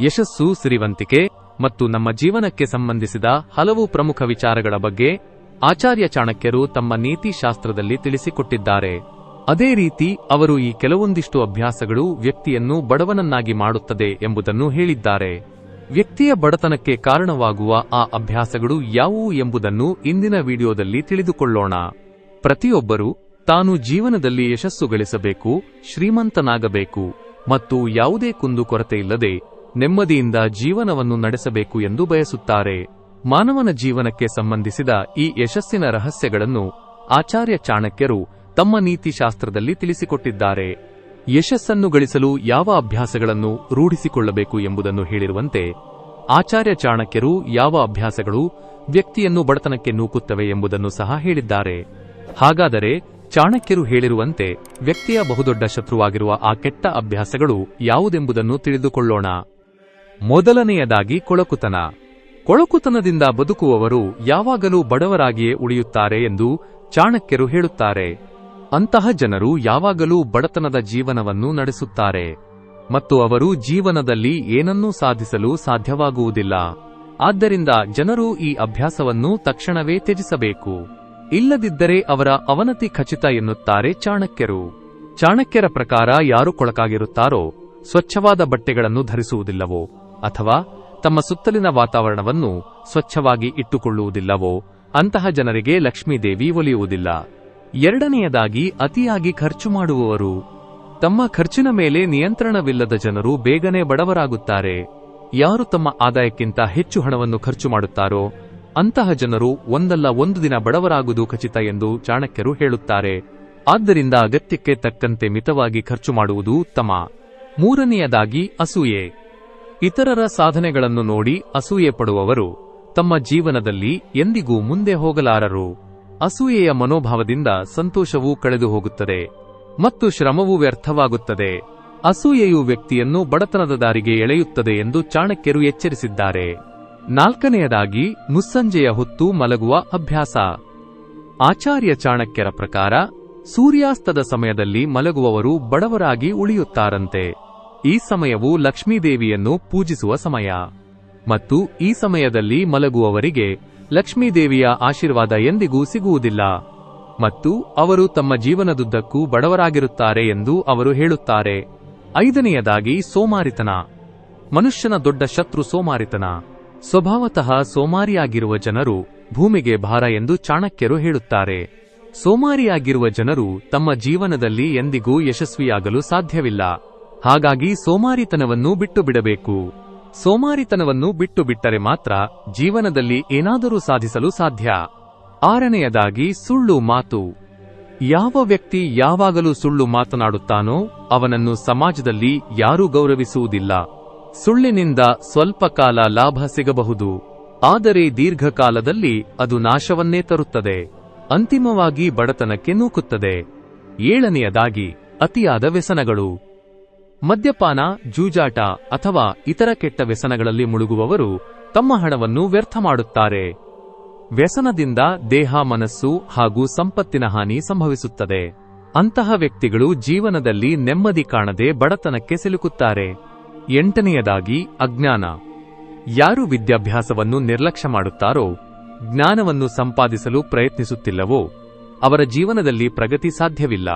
ಯಶಸ್ಸು ಸಿರಿವಂತಿಕೆ ಮತ್ತು ನಮ್ಮ ಜೀವನಕ್ಕೆ ಸಂಬಂಧಿಸಿದ ಹಲವು ಪ್ರಮುಖ ವಿಚಾರಗಳ ಬಗ್ಗೆ ಆಚಾರ್ಯ ಚಾಣಕ್ಯರು ತಮ್ಮ ನೀತಿಶಾಸ್ತ್ರದಲ್ಲಿ ತಿಳಿಸಿಕೊಟ್ಟಿದ್ದಾರೆ. ಅದೇ ರೀತಿ, ಅವರು ಈ ಕೆಲವೊಂದಿಷ್ಟು ಅಭ್ಯಾಸಗಳು ವ್ಯಕ್ತಿಯನ್ನು ಬಡವನನ್ನಾಗಿ ಮಾಡುತ್ತದೆ ಎಂಬುದನ್ನು ಹೇಳಿದ್ದಾರೆ. ವ್ಯಕ್ತಿಯ ಬಡತನಕ್ಕೆ ಕಾರಣವಾಗುವ ಆ ಅಭ್ಯಾಸಗಳು ಯಾವುವು ಎಂಬುದನ್ನು ಇಂದಿನ ವಿಡಿಯೋದಲ್ಲಿ ತಿಳಿದುಕೊಳ್ಳೋಣ. ಪ್ರತಿಯೊಬ್ಬರೂ ತಾನು ಜೀವನದಲ್ಲಿ ಯಶಸ್ಸು ಗಳಿಸಬೇಕು, ಶ್ರೀಮಂತನಾಗಬೇಕು ಮತ್ತು ಯಾವುದೇ ಕುಂದುಕೊರತೆಯಿಲ್ಲದೆ ನೆಮ್ಮದಿಯಿಂದ ಜೀವನವನ್ನು ನಡೆಸಬೇಕು ಎಂದು ಬಯಸುತ್ತಾರೆ. ಮಾನವನ ಜೀವನಕ್ಕೆ ಸಂಬಂಧಿಸಿದ ಈ ಯಶಸ್ಸಿನ ರಹಸ್ಯಗಳನ್ನು ಆಚಾರ್ಯ ಚಾಣಕ್ಯರು ತಮ್ಮ ನೀತಿಶಾಸ್ತ್ರದಲ್ಲಿ ತಿಳಿಸಿಕೊಟ್ಟಿದ್ದಾರೆ. ಯಶಸ್ಸನ್ನು ಗಳಿಸಲು ಯಾವ ಅಭ್ಯಾಸಗಳನ್ನು ರೂಢಿಸಿಕೊಳ್ಳಬೇಕು ಎಂಬುದನ್ನು ಹೇಳಿರುವಂತೆ, ಆಚಾರ್ಯ ಚಾಣಕ್ಯರು ಯಾವ ಅಭ್ಯಾಸಗಳು ವ್ಯಕ್ತಿಯನ್ನು ಬಡತನಕ್ಕೆ ನೂಕುತ್ತವೆ ಎಂಬುದನ್ನು ಸಹ ಹೇಳಿದ್ದಾರೆ. ಹಾಗಾದರೆ ಚಾಣಕ್ಯರು ಹೇಳಿರುವಂತೆ ವ್ಯಕ್ತಿಯ ಬಹುದೊಡ್ಡ ಶತ್ರುವಾಗಿರುವ ಆ ಕೆಟ್ಟ ಅಭ್ಯಾಸಗಳು ಯಾವುದೆಂಬುದನ್ನು ತಿಳಿದುಕೊಳ್ಳೋಣ. ಮೊದಲನೆಯದಾಗಿ ಕೊಳಕುತನ. ಕೊಳಕುತನದಿಂದ ಬದುಕುವವರು ಯಾವಾಗಲೂ ಬಡವರಾಗಿಯೇ ಉಳಿಯುತ್ತಾರೆ ಎಂದು ಚಾಣಕ್ಯರು ಹೇಳುತ್ತಾರೆ. ಅಂತಹ ಜನರು ಯಾವಾಗಲೂ ಬಡತನದ ಜೀವನವನ್ನು ನಡೆಸುತ್ತಾರೆ. ಮತ್ತು ಅವರು ಜೀವನದಲ್ಲಿ ಏನನ್ನೂ ಸಾಧಿಸಲು ಸಾಧ್ಯವಾಗುವುದಿಲ್ಲ. ಆದ್ದರಿಂದ ಜನರು ಈ ಅಭ್ಯಾಸವನ್ನು ತಕ್ಷಣವೇ ತ್ಯಜಿಸಬೇಕು. ಇಲ್ಲದಿದ್ದರೆ ಅವರ ಅವನತಿ ಖಚಿತ ಎನ್ನುತ್ತಾರೆ ಚಾಣಕ್ಯರು. ಚಾಣಕ್ಯರ ಪ್ರಕಾರ ಯಾರು ಕೊಳಕಾಗಿರುತ್ತಾರೋ, ಸ್ವಚ್ಛವಾದ ಬಟ್ಟೆಗಳನ್ನು ಧರಿಸುವುದಿಲ್ಲವೋ ಅಥವಾ ತಮ್ಮ ಸುತ್ತಲಿನ ವಾತಾವರಣವನ್ನು ಸ್ವಚ್ಛವಾಗಿ ಇಟ್ಟುಕೊಳ್ಳುವುದಿಲ್ಲವೋ, ಅಂತಹ ಜನರಿಗೆ ಲಕ್ಷ್ಮೀದೇವಿ ಒಲಿಯುವುದಿಲ್ಲ. ಎರಡನೆಯದಾಗಿ, ಅತಿಯಾಗಿ ಖರ್ಚು ಮಾಡುವವರು. ತಮ್ಮ ಖರ್ಚಿನ ಮೇಲೆ ನಿಯಂತ್ರಣವಿಲ್ಲದ ಜನರು ಬೇಗನೆ ಬಡವರಾಗುತ್ತಾರೆ. ಯಾರು ತಮ್ಮ ಆದಾಯಕ್ಕಿಂತ ಹೆಚ್ಚು ಹಣವನ್ನು ಖರ್ಚು ಮಾಡುತ್ತಾರೋ, ಅಂತಹ ಜನರು ಒಂದಲ್ಲ ಒಂದು ದಿನ ಬಡವರಾಗುವುದು ಖಚಿತ ಎಂದು ಚಾಣಕ್ಯರು ಹೇಳುತ್ತಾರೆ. ಆದ್ದರಿಂದ ಅಗತ್ಯಕ್ಕೆ ತಕ್ಕಂತೆ ಮಿತವಾಗಿ ಖರ್ಚು ಮಾಡುವುದು ಉತ್ತಮ. ಮೂರನೆಯದಾಗಿ, ಅಸೂಯೆ. ಇತರರ ಸಾಧನೆಗಳನ್ನು ನೋಡಿ ಅಸೂಯೆ ಪಡುವವರು ತಮ್ಮ ಜೀವನದಲ್ಲಿ ಎಂದಿಗೂ ಮುಂದೆ ಹೋಗಲಾರರು. ಅಸೂಯೆಯ ಮನೋಭಾವದಿಂದ ಸಂತೋಷವೂ ಕಳೆದು ಹೋಗುತ್ತದೆ ಮತ್ತು ಶ್ರಮವೂ ವ್ಯರ್ಥವಾಗುತ್ತದೆ. ಅಸೂಯೆಯು ವ್ಯಕ್ತಿಯನ್ನು ಬಡತನದ ದಾರಿಗೆ ಎಳೆಯುತ್ತದೆ ಎಂದು ಚಾಣಕ್ಯರು ಎಚ್ಚರಿಸಿದ್ದಾರೆ. ನಾಲ್ಕನೆಯದಾಗಿ, ಮುಸ್ಸಂಜೆಯ ಹೊತ್ತು ಮಲಗುವ ಅಭ್ಯಾಸ. ಆಚಾರ್ಯ ಚಾಣಕ್ಯರ ಪ್ರಕಾರ, ಸೂರ್ಯಾಸ್ತದ ಸಮಯದಲ್ಲಿ ಮಲಗುವವರು ಬಡವರಾಗಿ ಉಳಿಯುತ್ತಾರಂತೆ. ಈ ಸಮಯವು ಲಕ್ಷ್ಮೀದೇವಿಯನ್ನು ಪೂಜಿಸುವ ಸಮಯ. ಮತ್ತು ಈ ಸಮಯದಲ್ಲಿ ಮಲಗುವವರಿಗೆ ಲಕ್ಷ್ಮೀದೇವಿಯ ಆಶೀರ್ವಾದ ಎಂದಿಗೂ ಸಿಗುವುದಿಲ್ಲ. ಮತ್ತು ಅವರು ತಮ್ಮ ಜೀವನದುದ್ದಕ್ಕೂ ಬಡವರಾಗಿರುತ್ತಾರೆ ಎಂದು ಅವರು ಹೇಳುತ್ತಾರೆ. ಐದನೆಯದಾಗಿ ಸೋಮಾರಿತನ. ಮನುಷ್ಯನ ದೊಡ್ಡ ಶತ್ರು ಸೋಮಾರಿತನ. ಸ್ವಭಾವತಃ ಸೋಮಾರಿಯಾಗಿರುವ ಜನರು ಭೂಮಿಗೆ ಭಾರ ಎಂದು ಚಾಣಕ್ಯರು ಹೇಳುತ್ತಾರೆ. ಸೋಮಾರಿಯಾಗಿರುವ ಜನರು ತಮ್ಮ ಜೀವನದಲ್ಲಿ ಎಂದಿಗೂ ಯಶಸ್ವಿಯಾಗಲು ಸಾಧ್ಯವಿಲ್ಲ. ಹಾಗಾಗಿ ಸೋಮಾರಿತನವನ್ನು ಬಿಟ್ಟು ಬಿಡಬೇಕು ಸೋಮಾರಿತನವನ್ನು ಬಿಟ್ಟು ಬಿಟ್ಟರೆ ಮಾತ್ರ ಜೀವನದಲ್ಲಿ ಏನಾದರೂ ಸಾಧಿಸಲು ಸಾಧ್ಯ. ಆರನೆಯದಾಗಿ ಸುಳ್ಳು ಮಾತು. ಯಾವ ವ್ಯಕ್ತಿ ಯಾವಾಗಲೂ ಸುಳ್ಳು ಮಾತನಾಡುತ್ತಾನೋ ಅವನನ್ನು ಸಮಾಜದಲ್ಲಿ ಯಾರೂ ಗೌರವಿಸುವುದಿಲ್ಲ. ಸುಳ್ಳಿನಿಂದ ಸ್ವಲ್ಪ ಕಾಲ ಲಾಭ ಸಿಗಬಹುದು. ಆದರೆ ದೀರ್ಘಕಾಲದಲ್ಲಿ ಅದು ನಾಶವನ್ನೇ ತರುತ್ತದೆ. ಅಂತಿಮವಾಗಿ ಬಡತನಕ್ಕೆ ನೂಕುತ್ತದೆ. ಏಳನೆಯದಾಗಿ ಅತಿಯಾದ ವ್ಯಸನಗಳು. ಮದ್ಯಪಾನ, ಜೂಜಾಟ ಅಥವಾ ಇತರ ಕೆಟ್ಟ ವ್ಯಸನಗಳಲ್ಲಿ ಮುಳುಗುವವರು ತಮ್ಮ ಹಣವನ್ನು ವ್ಯರ್ಥ ಮಾಡುತ್ತಾರೆ. ವ್ಯಸನದಿಂದ ದೇಹ, ಮನಸ್ಸು ಹಾಗೂ ಸಂಪತ್ತಿನ ಹಾನಿ ಸಂಭವಿಸುತ್ತದೆ. ಅಂತಹ ವ್ಯಕ್ತಿಗಳು ಜೀವನದಲ್ಲಿ ನೆಮ್ಮದಿ ಕಾಣದೆ ಬಡತನಕ್ಕೆ ಸಿಲುಕುತ್ತಾರೆ. ಎಂಟನೆಯದಾಗಿ, ಅಜ್ಞಾನ. ಯಾರು ವಿದ್ಯಾಭ್ಯಾಸವನ್ನು ನಿರ್ಲಕ್ಷ್ಯ ಮಾಡುತ್ತಾರೋ, ಜ್ಞಾನವನ್ನು ಸಂಪಾದಿಸಲು ಪ್ರಯತ್ನಿಸುತ್ತಿಲ್ಲವೋ, ಅವರ ಜೀವನದಲ್ಲಿ ಪ್ರಗತಿ ಸಾಧ್ಯವಿಲ್ಲ.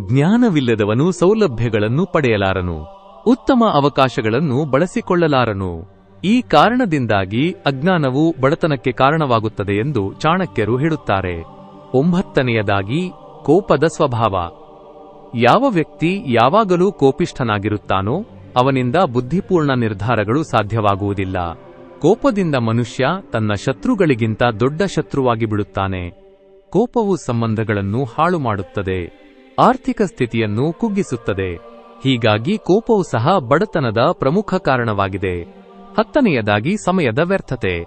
ಜ್ಞಾನವಿಲ್ಲದವನು ಸೌಲಭ್ಯಗಳನ್ನು ಪಡೆಯಲಾರನು. ಉತ್ತಮ ಅವಕಾಶಗಳನ್ನು ಬಳಸಿಕೊಳ್ಳಲಾರನು. ಈ ಕಾರಣದಿಂದಾಗಿ ಅಜ್ಞಾನವು ಬಡತನಕ್ಕೆ ಕಾರಣವಾಗುತ್ತದೆ ಎಂದು ಚಾಣಕ್ಯರು ಹೇಳುತ್ತಾರೆ. ಒಂಬತ್ತನೆಯದಾಗಿ, ಕೋಪದ ಸ್ವಭಾವ. ಯಾವ ವ್ಯಕ್ತಿ ಯಾವಾಗಲೂ ಕೋಪಿಷ್ಠನಾಗಿರುತ್ತಾನೋ, ಅವನಿಂದ ಬುದ್ಧಿಪೂರ್ಣ ನಿರ್ಧಾರಗಳು ಸಾಧ್ಯವಾಗುವುದಿಲ್ಲ. ಕೋಪದಿಂದ ಮನುಷ್ಯ ತನ್ನ ಶತ್ರುಗಳಿಗಿಂತ ದೊಡ್ಡ ಶತ್ರುವಾಗಿ ಬಿಡುತ್ತಾನೆ. ಕೋಪವು ಸಂಬಂಧಗಳನ್ನು ಹಾಳು ಮಾಡುತ್ತದೆ ಆರ್ಥಿಕ ಸ್ಥಿತಿಯನ್ನು ಕುಗ್ಗಿಸುತ್ತದೆ. ಹೀಗಾಗಿ ಕೋಪವು ಸಹ ಬಡತನದ ಪ್ರಮುಖ ಕಾರಣವಾಗಿದೆ. ಹತ್ತನೆಯದಾಗಿ ಸಮಯದ ವ್ಯರ್ಥತೆ.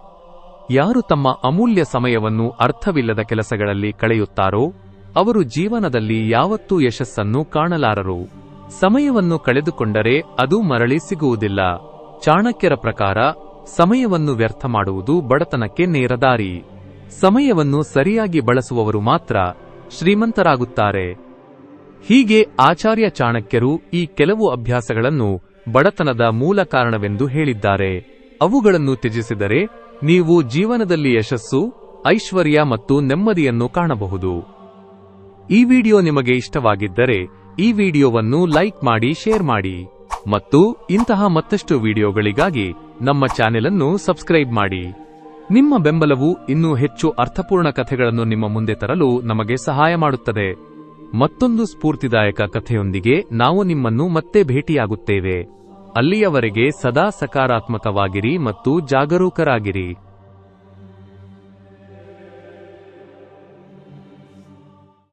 ಯಾರು ತಮ್ಮ ಅಮೂಲ್ಯ ಸಮಯವನ್ನು ಅರ್ಥವಿಲ್ಲದ ಕೆಲಸಗಳಲ್ಲಿ ಕಳೆಯುತ್ತಾರೋ, ಅವರು ಜೀವನದಲ್ಲಿ ಯಾವತ್ತೂ ಯಶಸ್ಸನ್ನು ಕಾಣಲಾರರು. ಸಮಯವನ್ನು ಕಳೆದುಕೊಂಡರೆ ಅದು ಮರಳಿ ಸಿಗುವುದಿಲ್ಲ. ಚಾಣಕ್ಯರ ಪ್ರಕಾರ, ಸಮಯವನ್ನು ವ್ಯರ್ಥ ಮಾಡುವುದು ಬಡತನಕ್ಕೆ ನೇರದಾರಿ ಸಮಯವನ್ನು ಸರಿಯಾಗಿ ಬಳಸುವವರು ಮಾತ್ರ ಶ್ರೀಮಂತರಾಗುತ್ತಾರೆ. ಹೀಗೆ ಆಚಾರ್ಯ ಚಾಣಕ್ಯರು ಈ ಕೆಲವು ಅಭ್ಯಾಸಗಳನ್ನು ಬಡತನದ ಮೂಲ ಕಾರಣವೆಂದು ಹೇಳಿದ್ದಾರೆ. ಅವುಗಳನ್ನು ತ್ಯಜಿಸಿದರೆ ನೀವು ಜೀವನದಲ್ಲಿ ಯಶಸ್ಸು, ಐಶ್ವರ್ಯ ಮತ್ತು ನೆಮ್ಮದಿಯನ್ನು ಕಾಣಬಹುದು. ಈ ವಿಡಿಯೋ ನಿಮಗೆ ಇಷ್ಟವಾಗಿದ್ದರೆ ಈ ವಿಡಿಯೋವನ್ನು ಲೈಕ್ ಮಾಡಿ, ಶೇರ್ ಮಾಡಿ ಮತ್ತು ಇಂತಹ ಮತ್ತಷ್ಟು ವಿಡಿಯೋಗಳಿಗಾಗಿ ನಮ್ಮ ಚಾನೆಲ್ ಅನ್ನು ಸಬ್ಸ್ಕ್ರೈಬ್ ಮಾಡಿ. ನಿಮ್ಮ ಬೆಂಬಲವು ಇನ್ನೂ ಹೆಚ್ಚು ಅರ್ಥಪೂರ್ಣ ಕಥೆಗಳನ್ನು ನಿಮ್ಮ ಮುಂದೆ ತರಲು ನಮಗೆ ಸಹಾಯ ಮಾಡುತ್ತದೆ. ಮತ್ತೊಂದು ಸ್ಫೂರ್ತಿದಾಯಕ ಕಥೆಯೊಂದಿಗೆ ನಾವು ನಿಮ್ಮನ್ನು ಮತ್ತೆ ಭೇಟಿಯಾಗುತ್ತೇವೆ. ಅಲ್ಲಿಯವರೆಗೆ ಸದಾ ಸಕಾರಾತ್ಮಕವಾಗಿರಿ ಮತ್ತು ಜಾಗರೂಕರಾಗಿರಿ.